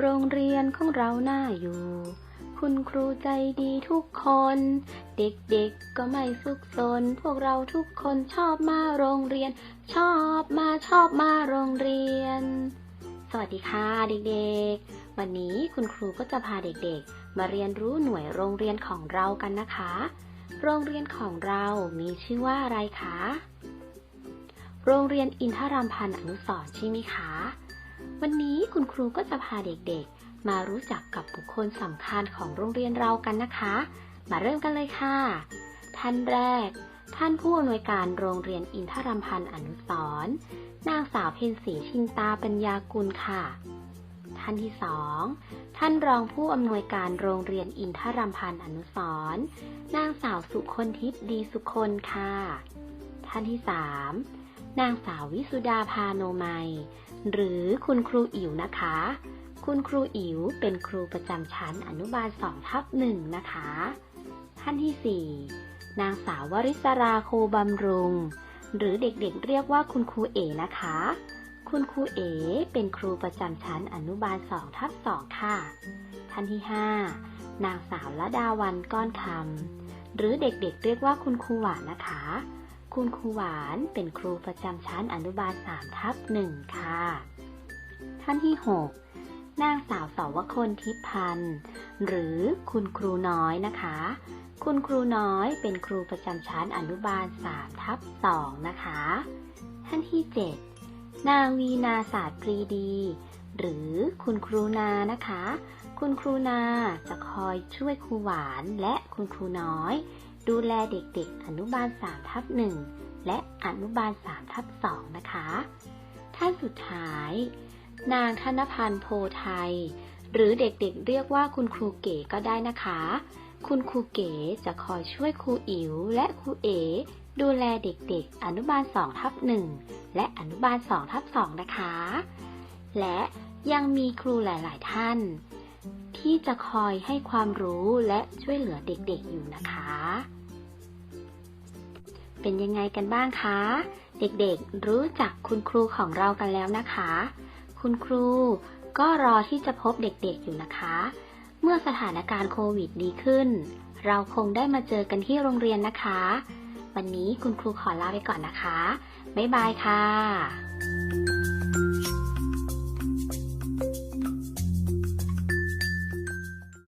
โรงเรียนของเราน่าอยู่ คุณครูใจดีทุกคน เด็กๆก็ไม่สุขสน พวกเราทุกคนชอบมาโรงเรียน ชอบมาชอบมาโรงเรียน สวัสดีค่ะเด็กๆ วันนี้คุณครูก็จะพาเด็กๆ มาเรียนรู้หน่วยโรงเรียนของเรากันนะคะ โรงเรียนของเรามีชื่อว่าอะไรคะ โรงเรียนอินทรามพันธ์อนุสรใช่ไหมคะ วันนี้คุณครูก็จะพาเด็กๆ มารู้จักกับบุคคลสำคัญของโรงเรียนเรากันนะคะ มาเริ่มกันเลยค่ะ ท่านแรก ท่านผู้อำนวยการโรงเรียนอินทรามพันธ์อนุสรนางสาวเพ็ญศรีชินตาปัญญากุลค่ะ ท่านที่สองท่านรองผู้อำนวยการโรงเรียนอินทรามพันธ์อนุสรนางสาวสุคนทิพย์ดีสุคนค่ะ ท่านที่สาม นางสาววิสุดาพาโนมัย หรือคุณครูอิ๋วนะคะ คุณครูอิ๋วเป็นครูประจำชั้นอนุบาลสองทับหนึ่งนะคะ ท่านที่สี่นางสาววริศราโคบำรุง หรือเด็กๆเรียกว่าคุณครูเอนะคะ คุณครูเอเป็นครูประจำชั้นอนุบาลสองทับสองค่ะ ท่านที่ห้านางสาวละดาวันก้อนคำหรือเด็กๆเรียกว่าคุณครูหวานนะคะ คุณครูหวานเป็นครูประจำชั้นอนุบาลสามทับหนึ่งค่ะ ท่านที่หกนางสาวสาวคนทิพย์พันธ์หรือคุณครูน้อยนะคะ คุณครูน้อยเป็นครูประจำชั้นอนุบาลสามทับสองนะคะ ท่านที่เจ็ดนางวีนาศาสตร์ปรีดี หรือคุณครูนานะคะคุณครูนาจะคอยช่วยครูหวานและคุณครูน้อย ดูแลเด็กๆ อนุบาล3ทับ1และอนุบาล3ทับ2นะคะ ท่านสุดท้าย นางธนพันธ์โพไทย หรือเด็กๆ เรียกว่าคุณครูเก๋ก็ได้นะคะ คุณครูเก๋จะคอยช่วยครูอิ๋วและครูเอ๋ดูแลเด็กๆ อนุบาล2ทับ1และอนุบาล2ทับ2นะคะ และยังมีครูหลายๆท่าน ที่จะคอยให้ความรู้และช่วยเหลือเด็กๆอยู่นะคะ เป็นยังไงกันบ้างคะ เด็กๆรู้จักคุณครูของเรากันแล้วนะคะ คุณครูก็รอที่จะพบเด็กๆอยู่นะคะ เมื่อสถานการณ์โควิดดีขึ้น เราคงได้มาเจอกันที่โรงเรียนนะคะ วันนี้คุณครูขอลาไปก่อนนะคะ บ๊ายบายค่ะ